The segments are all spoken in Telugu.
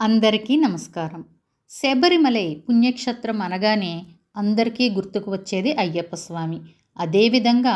అందరికీ నమస్కారం. శబరిమలై పుణ్యక్షేత్రం అనగానే అందరికీ గుర్తుకు వచ్చేది అయ్యప్ప స్వామి. అదేవిధంగా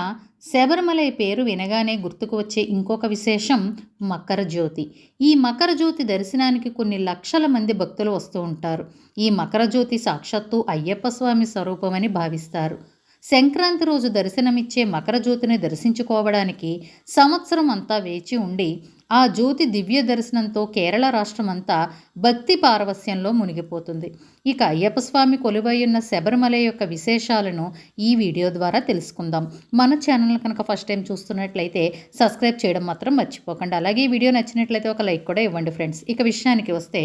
శబరిమలై పేరు వినగానే గుర్తుకు వచ్చే ఇంకొక విశేషం మకర జ్యోతి. ఈ మకర జ్యోతి దర్శనానికి కొన్ని లక్షల మంది భక్తులు వస్తూ ఉంటారు. ఈ మకర జ్యోతి సాక్షాత్తు అయ్యప్ప స్వామి స్వరూపమని భావిస్తారు. సంక్రాంతి రోజు దర్శనమిచ్చే మకర జ్యోతిని దర్శించుకోవడానికి సంవత్సరం అంతా వేచి ఉండి ఆ జ్యోతి దివ్య దర్శనంతో కేరళ రాష్ట్రమంతా భక్తి పారవస్యంలో మునిగిపోతుంది. ఇక అయ్యప్ప స్వామి కొలువైయున్న శబరిమల యొక్క విశేషాలను ఈ వీడియో ద్వారా తెలుసుకుందాం. మన ఛానల్ కనుక ఫస్ట్ టైం చూస్తున్నట్లయితే సబ్స్క్రైబ్ చేయడం మాత్రం మర్చిపోకండి. అలాగే ఈ వీడియో నచ్చినట్లయితే ఒక లైక్ కూడా ఇవ్వండి ఫ్రెండ్స్. ఇక విషయానికి వస్తే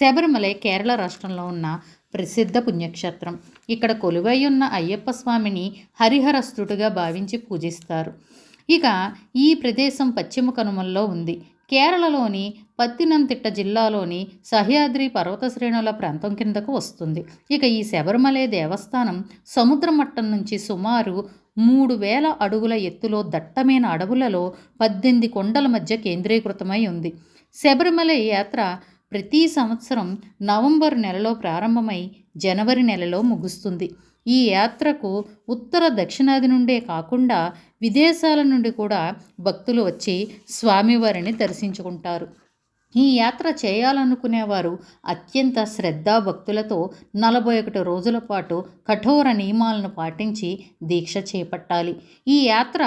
శబరిమలై కేరళ రాష్ట్రంలో ఉన్న ప్రసిద్ధ పుణ్యక్షేత్రం. ఇక్కడ కొలువై ఉన్న అయ్యప్ప స్వామిని హరిహరస్తుడుగా భావించి పూజిస్తారు. ఇక ఈ ప్రదేశం పశ్చిమ కనుమల్లో ఉంది. కేరళలోని పత్తినంతిట్ట జిల్లాలోని సహ్యాద్రి పర్వత శ్రేణుల ప్రాంతం కిందకు వస్తుంది. ఇక ఈ శబరిమలై దేవస్థానం సముద్ర మట్టం నుంచి సుమారు మూడు వేల అడుగుల ఎత్తులో దట్టమైన అడవులలో పద్దెనిమిది కొండల మధ్య కేంద్రీకృతమై ఉంది. శబరిమలై యాత్ర ప్రతి సంవత్సరం నవంబర్ నెలలో ప్రారంభమై జనవరి నెలలో ముగుస్తుంది. ఈ యాత్రకు ఉత్తర దక్షిణాది నుండే కాకుండా విదేశాల నుండి కూడా భక్తులు వచ్చి స్వామివారిని దర్శించుకుంటారు. ఈ యాత్ర చేయాలనుకునేవారు అత్యంత శ్రద్ధాభక్తులతో నలభై ఒకటి రోజుల పాటు కఠోర నియమాలను పాటించి దీక్ష చేపట్టాలి. ఈ యాత్ర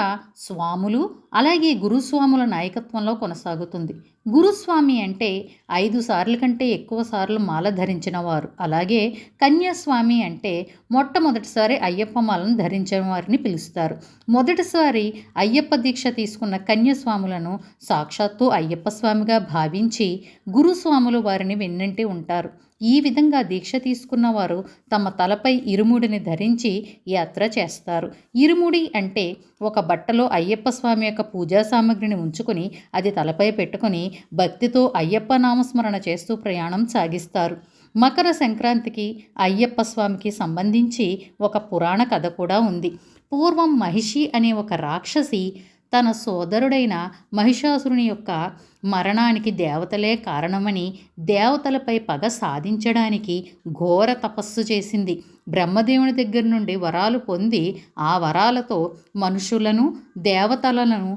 స్వాములు అలాగే గురుస్వాముల నాయకత్వంలో కొనసాగుతుంది. గురుస్వామి అంటే ఐదు సార్లు కంటే ఎక్కువ సార్లు మాల ధరించిన వారు అలాగే కన్యాస్వామి అంటే మొట్టమొదటిసారి అయ్యప్ప మాలను ధరించిన వారిని పిలుస్తారు. మొదటిసారి అయ్యప్ప దీక్ష తీసుకున్న కన్యాస్వాములను సాక్షాత్తు అయ్యప్ప స్వామిగా భావించి గురుస్వాములు వారిని వెన్నంటి ఉంటారు. ఈ విధంగా దీక్ష తీసుకున్న వారు తమ తలపై ఇరుముడిని ధరించి యాత్ర చేస్తారు. ఇరుముడి అంటే ఒక బట్టలో అయ్యప్ప స్వామి యొక్క పూజా సామగ్రిని ఉంచుకొని అది తలపై పెట్టుకొని భక్తితో అయ్యప్ప నామస్మరణ చేస్తూ ప్రయాణం సాగిస్తారు. మకర సంక్రాంతికి అయ్యప్ప స్వామికి సంబంధించి ఒక పురాణ కథ కూడా ఉంది. పూర్వం మహిషి అనే ఒక రాక్షసి తన సోదరుడైన మహిషాసురుని యొక్క మరణానికి దేవతలే కారణమని దేవతలపై పగ సాధించడానికి ఘోర తపస్సు చేసింది. బ్రహ్మదేవుని దగ్గర నుండి వరాలు పొంది ఆ వరాలతో మనుషులను దేవతలను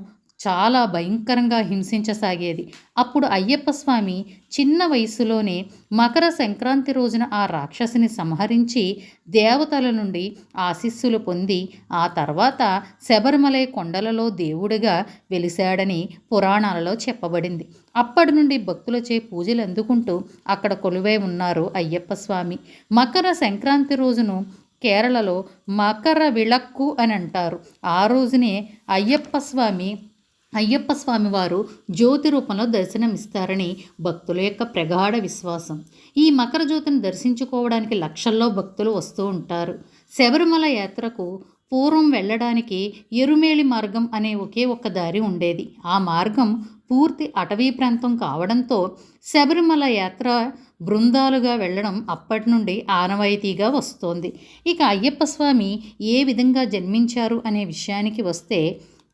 చాలా భయంకరంగా హింసించసాగేది. అప్పుడు అయ్యప్ప స్వామి చిన్న వయసులోనే మకర సంక్రాంతి రోజున ఆ రాక్షసిని సంహరించి దేవతల నుండి ఆశీస్సులు పొంది ఆ తర్వాత శబరిమలై కొండలలో దేవుడిగా వెలిశాడని పురాణాలలో చెప్పబడింది. అప్పటి నుండి భక్తులచే పూజలు అందుకుంటూ అక్కడ కొలువై ఉన్నారు అయ్యప్ప స్వామి. మకర సంక్రాంతి రోజును కేరళలో మకర విళక్కు అని అంటారు. ఆ రోజునే అయ్యప్ప స్వామి అయ్యప్ప స్వామి వారు జ్యోతి రూపంలో దర్శనమిస్తారని భక్తుల యొక్క ప్రగాఢ విశ్వాసం. ఈ మకర జ్యోతిని దర్శించుకోవడానికి లక్షల్లో భక్తులు వస్తూ ఉంటారు. శబరిమల యాత్రకు పూర్వం వెళ్ళడానికి ఎరుమేళి మార్గం అనే ఒకే ఒక్క దారి ఉండేది. ఆ మార్గం పూర్తి అటవీ ప్రాంతం కావడంతో శబరిమల యాత్ర బృందాలుగా వెళ్ళడం అప్పటి నుండి ఆనవాయితీగా వస్తోంది. ఇక అయ్యప్ప స్వామి ఏ విధంగా జన్మించారు అనే విషయానికి వస్తే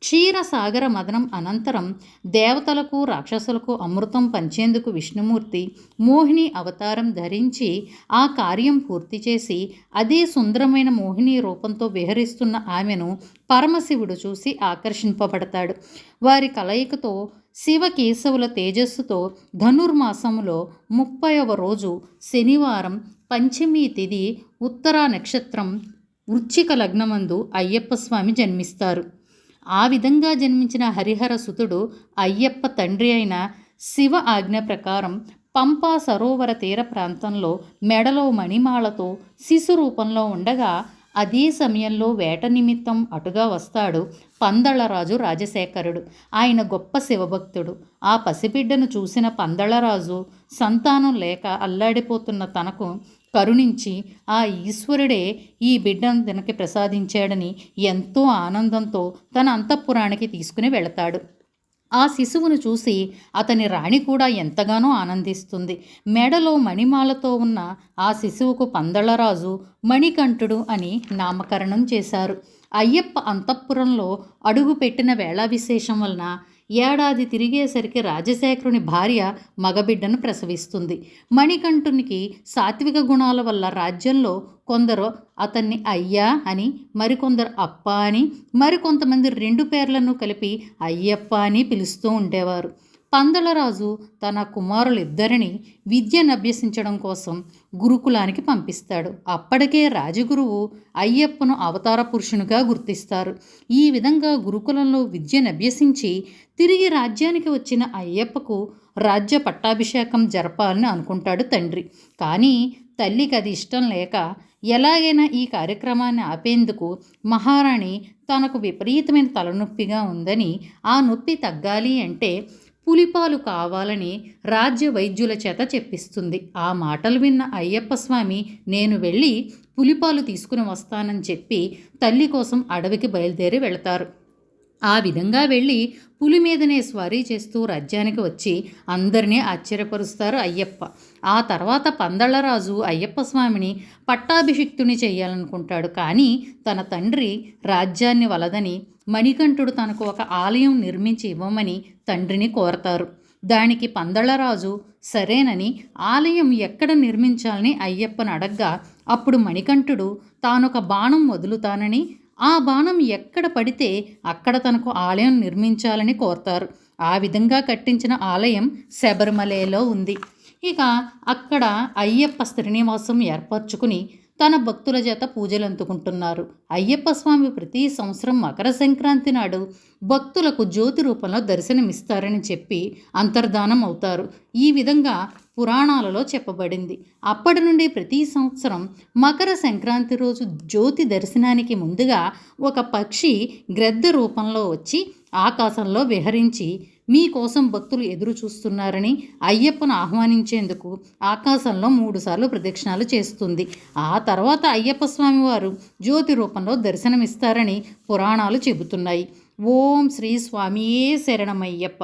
క్షీరసాగర మదనం అనంతరం దేవతలకు రాక్షసులకు అమృతం పంచేందుకు విష్ణుమూర్తి మోహిని అవతారం ధరించి ఆ కార్యం పూర్తి చేసి అదే సుందరమైన మోహిని రూపంతో విహరిస్తున్న ఆమెను పరమశివుడు చూసి ఆకర్షింపబడతాడు. వారి కలయికతో శివకేశవుల తేజస్సుతో ధనుర్మాసములో ముప్పైవ రోజు శనివారం పంచమీ తిథి ఉత్తరా నక్షత్రం వృచ్చిక లగ్నమందు అయ్యప్ప స్వామి జన్మిస్తారు. ఆ విధంగా జన్మించిన హరిహర సుతుడు అయ్యప్ప తండ్రి అయిన శివ ఆజ్ఞ ప్రకారం పంపా సరోవర తీర ప్రాంతంలో మెడలో మణిమాలతో శిశు రూపంలో ఉండగా అదే సమయంలో వేట నిమిత్తం అటుగా వస్తాడు పందళరాజు రాజశేఖరుడు. ఆయన గొప్ప శివభక్తుడు. ఆ పసిబిడ్డను చూసిన పందళరాజు సంతానం లేక అల్లాడిపోతున్న తనకు కరుణించి ఆ ఈశ్వరుడే ఈ బిడ్డను తనకి ప్రసాదించాడని ఎంతో ఆనందంతో తన అంతఃపురానికి తీసుకుని వెళతాడు. ఆ శిశువును చూసి అతని రాణి కూడా ఎంతగానో ఆనందిస్తుంది. మెడలో మణిమాలతో ఉన్న ఆ శిశువుకు పందళరాజు మణికంఠుడు అని నామకరణం చేశారు. అయ్యప్ప అంతఃపురంలో అడుగుపెట్టిన వేళా విశేషం వలన ఏడాది తిరిగేసరికి రాజశేఖరుని భార్య మగబిడ్డను ప్రసవిస్తుంది. మణికంఠునికి సాత్విక గుణాల వల్ల రాజ్యంలో కొందరు అతన్ని అయ్యా అని మరికొందరు అప్ప అని మరికొంతమంది రెండు పేర్లను కలిపి అయ్యప్ప అని పిలుస్తూ ఉండేవారు. పందలరాజు తన కుమారులిద్దరిని విద్యను అభ్యసించడం కోసం గురుకులానికి పంపిస్తాడు. అప్పటికే రాజగురువు అయ్యప్పను అవతార పురుషునిగా గుర్తిస్తారు. ఈ విధంగా గురుకులంలో విద్యను అభ్యసించి తిరిగి రాజ్యానికి వచ్చిన అయ్యప్పకు రాజ్య పట్టాభిషేకం జరపాలని అనుకుంటాడు తండ్రి. కానీ తల్లికి అది ఇష్టం లేక ఎలాగైనా ఈ కార్యక్రమాన్ని ఆపేందుకు మహారాణి తనకు విపరీతమైన తలనొప్పిగా ఉందని ఆ నొప్పి తగ్గాలి అంటే పులిపాలు కావాలని రాజ్య వైద్యుల చేత చెప్పిస్తుంది. ఆ మాటలు విన్న అయ్యప్ప స్వామి నేను వెళ్ళి పులిపాలు తీసుకుని వస్తానని చెప్పి తల్లి కోసం అడవికి బయలుదేరి వెళతారు. ఆ విధంగా వెళ్ళి పులి మీదనే స్వారీ చేస్తూ రాజ్యానికి వచ్చి అందరినీ ఆశ్చర్యపరుస్తారు అయ్యప్ప. ఆ తర్వాత పందళ్ళరాజు అయ్యప్ప స్వామిని పట్టాభిషిక్తుని చేయాలనుకుంటాడు. కానీ తన తండ్రి రాజ్యాన్ని వలదని మణికంఠుడు తనకు ఒక ఆలయం నిర్మించి ఇవ్వమని తండ్రిని కోరతారు. దానికి పందళ్ళరాజు సరేనని ఆలయం ఎక్కడ నిర్మించాలని అయ్యప్పను అడగ్గా అప్పుడు మణికంఠుడు తానొక బాణం వదులుతానని ఆ బాణం ఎక్కడ పడితే అక్కడ తనకు ఆలయం నిర్మించాలని కోరతారు. ఆ విధంగా కట్టించిన ఆలయం శబరిమలలో ఉంది. ఇక అక్కడ అయ్యప్ప శ్రీనివాసం ఏర్పరచుకుని తన భక్తుల చేత పూజలు అందుకుంటున్నారు. అయ్యప్ప స్వామి ప్రతి సంవత్సరం మకర సంక్రాంతి నాడు భక్తులకు జ్యోతి రూపంలో దర్శనమిస్తారని చెప్పి అంతర్ధానం అవుతారు. ఈ విధంగా పురాణాలలో చెప్పబడింది. అప్పటి నుండి ప్రతి సంవత్సరం మకర సంక్రాంతి రోజు జ్యోతి దర్శనానికి ముందుగా ఒక పక్షి గ్రద్ద రూపంలో వచ్చి ఆకాశంలో విహరించి మీకోసం భక్తులు ఎదురు చూస్తున్నారని అయ్యప్పను ఆహ్వానించేందుకు ఆకాశంలో మూడుసార్లు ప్రదక్షిణాలు చేస్తుంది. ఆ తర్వాత అయ్యప్ప స్వామి వారు జ్యోతి రూపంలో దర్శనమిస్తారని పురాణాలు చెబుతున్నాయి. ఓం శ్రీ స్వామియే శరణమయ్యప్ప.